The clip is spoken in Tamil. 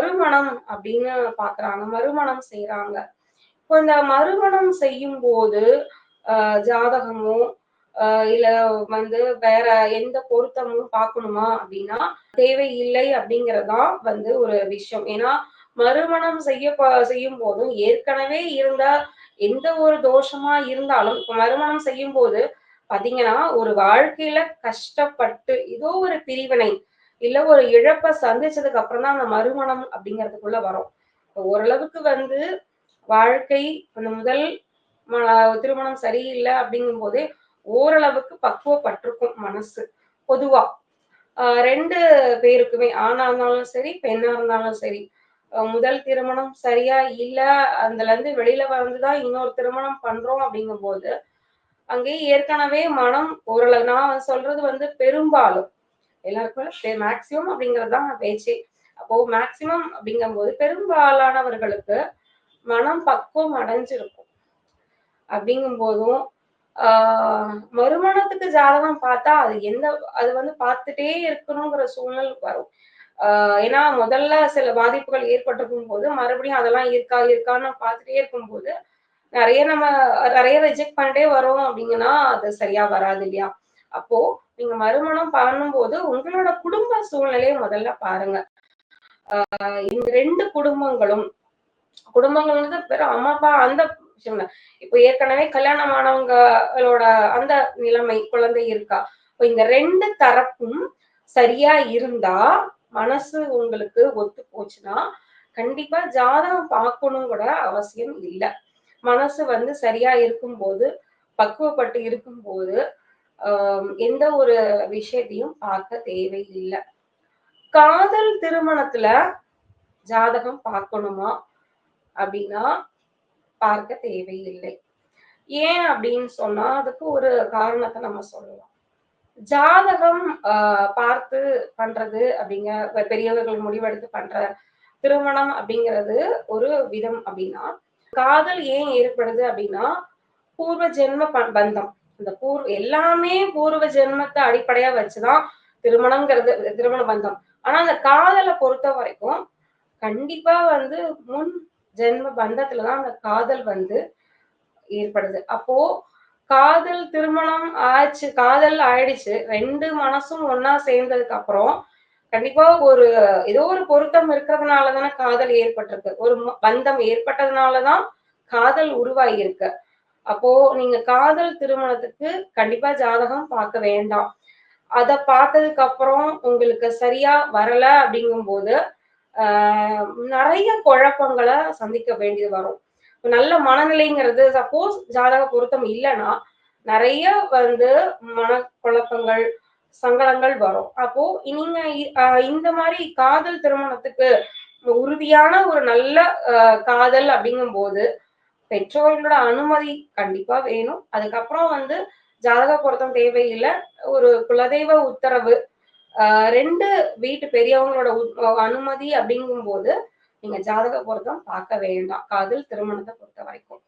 மறுமணம் அப்படின்னு பாக்குறாங்க. மறுமணம் செய்யறாங்க இப்போ இந்த மறுமணம் செய்யும் போது ஆஹ் ஜாதகமோ ஆஹ் இல்ல வந்து வேற எந்த பொருத்தமும் பார்க்கணுமா அப்படின்னா தேவையில்லை அப்படிங்கறதுதான் வந்து ஒரு விஷயம். ஏன்னா மறுமணம் செய்ய செய்யும் போதும் ஏற்கனவே இருந்த எந்த ஒரு தோஷமா இருந்தாலும் இப்ப மறுமணம் செய்யும் போது பாத்தீங்கன்னா ஒரு வாழ்க்கையில கஷ்டப்பட்டு ஏதோ ஒரு பிரிவினை இல்ல ஒரு இழப்பை சந்திச்சதுக்கு அப்புறம் தான் அந்த மறுமணம் அப்படிங்கறதுக்குள்ள வரும். ஓரளவுக்கு வந்து வாழ்க்கை அந்த முதல் திருமணம் சரியில்லை அப்படிங்கும் போதே ஓரளவுக்கு பக்குவப்பட்டிருக்கும் மனசு. பொதுவா ஆஹ் ரெண்டு பேருக்குமே ஆணா இருந்தாலும் சரி பெண்ணா இருந்தாலும் சரி முதல் திருமணம் சரியா இல்ல அதுல இருந்து வெளியில வந்துதான் இன்னொரு திருமணம் பண்றோம் அப்படிங்கும் போது அங்கே ஏற்கனவே மனம் ஓரளவு நான் சொல்றது வந்து பெரும்பாலும் எல்லாருக்குமே மேக்சிமம் அப்படிங்கிறது தான் பேச்சு. அப்போ மேக்சிமம் அப்படிங்கும் போது பெரும்பாலானவர்களுக்கு மனம் பக்குவம் அடைஞ்சிருக்கும். அப்படிங்கும் போதும் ஆஹ் மறுமணத்துக்கு ஜாதகம் பார்த்தா அது எந்த அது வந்து பார்த்துட்டே இருக்கணுங்கிற சூழ்நிலை வரும். ஆஹ் ஏன்னா முதல்ல சில பாதிப்புகள் ஏற்பட்டிருக்கும் போது மறுபடியும் அதெல்லாம் இருக்கா இருக்கான்னு பார்த்துட்டே இருக்கும்போது நிறைய நம்ம நிறைய ரிஜெக்ட் பண்ணிட்டே வரோம் அப்படிங்கன்னா அது சரியா வராது இல்லையா? அப்போ நீங்க மறுமணம் பண்ணும்போது உங்களோட குடும்ப சூழ்நிலையை முதல்ல பாருங்க. ஆஹ் இந்த ரெண்டு குடும்பங்களும் குடும்பங்கள் பெரும் அம்மா அப்பா அந்த விஷயம் இப்போ ஏற்கனவே கல்யாணமானவங்களோட அந்த நிலைமை குழந்தை இருக்கா? இப்ப இந்த ரெண்டு தரப்பும் சரியா இருந்தா மனசு உங்களுக்கு ஒத்து போச்சுன்னா கண்டிப்பா ஜாதகம் பார்க்கணும் கூட அவசியம் இல்லை. மனசு வந்து சரியா இருக்கும்போது பக்குவப்பட்டு இருக்கும்போது போது எந்த ஒரு விஷயத்தையும் பார்க்க தேவையில்லை. காதல் திருமணத்துல ஜாதகம் பார்க்கணுமா? அப்படின்னா பார்க்க தேவையில்லை. ஏன் அப்படின்னு சொன்னா அதுக்கு ஒரு காரணத்தை நம்ம சொல்லலாம். ஜாதகம் ஆஹ் பார்த்து பண்றது அப்படிங்கிற பெரியவர்கள் முடிவெடுத்து பண்ற திருமணம் அப்படிங்கிறது ஒரு விதம் அப்படின்னா காதல் ஏன் ஏற்படுது அப்படின்னா பூர்வ ஜென்ம பந்தம். இந்த பூர்வ எல்லாமே பூர்வ ஜென்மத்தை அடிப்படையா வச்சுதான் திருமணம்ங்கிறது திருமண பந்தம். ஆனா அந்த காதலை பொறுத்த வரைக்கும் கண்டிப்பா வந்து முன் ஜென்ம பந்தத்துலதான் அந்த காதல் வந்து ஏற்படுது. அப்போ காதல் திருமணம் ஆச்சு காதல் ஆயிடுச்சு ரெண்டு மனசும் ஒன்னா சேர்ந்ததுக்கு அப்புறம் கண்டிப்பா ஒரு ஏதோ ஒரு பொருத்தம் இருக்கிறதுனால தானே காதல் ஏற்பட்டிருக்கு. ஒரு பந்தம் ஏற்பட்டதுனாலதான் காதல் உருவாகி இருக்கு அப்போ நீங்க காதல் திருமணத்துக்கு கண்டிப்பா ஜாதகம் பார்க்க வேண்டாம். அத பார்த்ததுக்கு அப்புறம் உங்களுக்கு சரியா வரல அப்படிங்கும் போது ஆஹ் நிறைய குழப்பங்களை சந்திக்க வேண்டியது வரும். நல்ல மனநிலைங்கிறது சப்போஸ் ஜாதக பொருத்தம் இல்லைன்னா நிறைய வந்து மன குழப்பங்கள் சங்கடங்கள் வரும். அப்போ நீங்க இந்த மாதிரி காதல் திருமணத்துக்கு உறுதியான ஒரு நல்ல காதல் அப்படிங்கும் போது பெற்றோர்களோட அனுமதி கண்டிப்பா வேணும். அதுக்கப்புறம் வந்து ஜாதக பொருத்தம் தேவையில்லை. ஒரு குலதெய்வ உத்தரவு ரெண்டு வீட்டு பெரியவங்களோட அனுமதி அப்படிங்கும் போது நீங்க ஜாதக பொருத்தம் பார்க்க வேண்டாம். காதல் திருமணத்தை பொறுத்த வரைக்கும்.